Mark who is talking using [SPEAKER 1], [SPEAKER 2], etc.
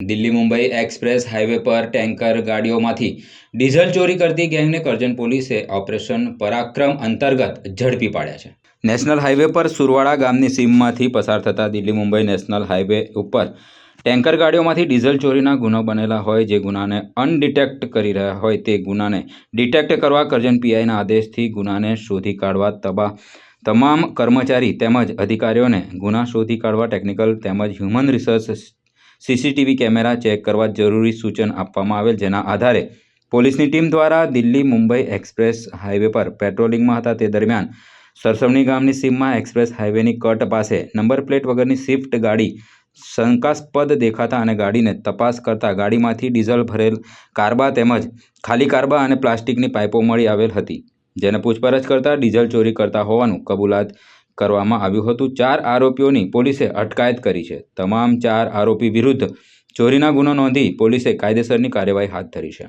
[SPEAKER 1] Delhi Mumbai express highway પર tanker ગાડીઓમાંથી diesel ચોરી કરતી ગેંગને કરજણ પોલીસે ઓપરેશન પરાક્રમ અંતર્ગત ઝડપી પાડ્યા છે. નેશનલ હાઈવે પર સુરવાડા ગામની સીમમાંથી પસાર થતા દિલ્હી મુંબઈ નેશનલ હાઈવે ઉપર ટેન્કર ગાડીઓમાંથી ડીઝલ ચોરીના ગુનો બનેલા હોય જે ગુનાને અનડિટેક્ટ કરી રહ્યા હોય તે ગુનાને ડિટેક્ટ કરવા કરજણ પીઆઈના આદેશથી ગુનાને શોધી કાઢવા તબા, તમામ કર્મચારી તેમજ અધિકારીઓને ગુના શોધી કાઢવા ટેકનિકલ તેમજ human research CCTV camera check કરવા જરૂરી સૂચન આપવામાં આવેલ, જેના આધારે પોલીસની ટીમ દ્વારા દિલ્હી મુંબઈ એક્સપ્રેસ હાઈવે પર પેટ્રોલિંગમાં હતા. તે દરમિયાન સરસવણી ગામની સીમમાં એક્સપ્રેસ હાઈવેની કટ પાસે નંબર પ્લેટ વગરની સ્વિફ્ટ ગાડી શંકાસ્પદ દેખાતા અને ગાડીને તપાસ કરતા ગાડીમાંથી ડીઝલ ભરેલ કારબા તેમજ ખાલી કારબા અને પ્લાસ્ટિકની પાઇપો મળી આવેલ હતી, જેને પૂછપરછ કરતા ડીઝલ ચોરી કરતા હોવાનું કબૂલાત કરવામાં આવ્યું હતું. ચાર આરોપીઓની પોલીસે અટકાયત કરી છે. તમામ ચાર આરોપી વિરુદ્ધ ચોરીના ગુનો નોંધી પોલીસે કાયદેસરની કાર્યવાહી હાથ ધરી છે.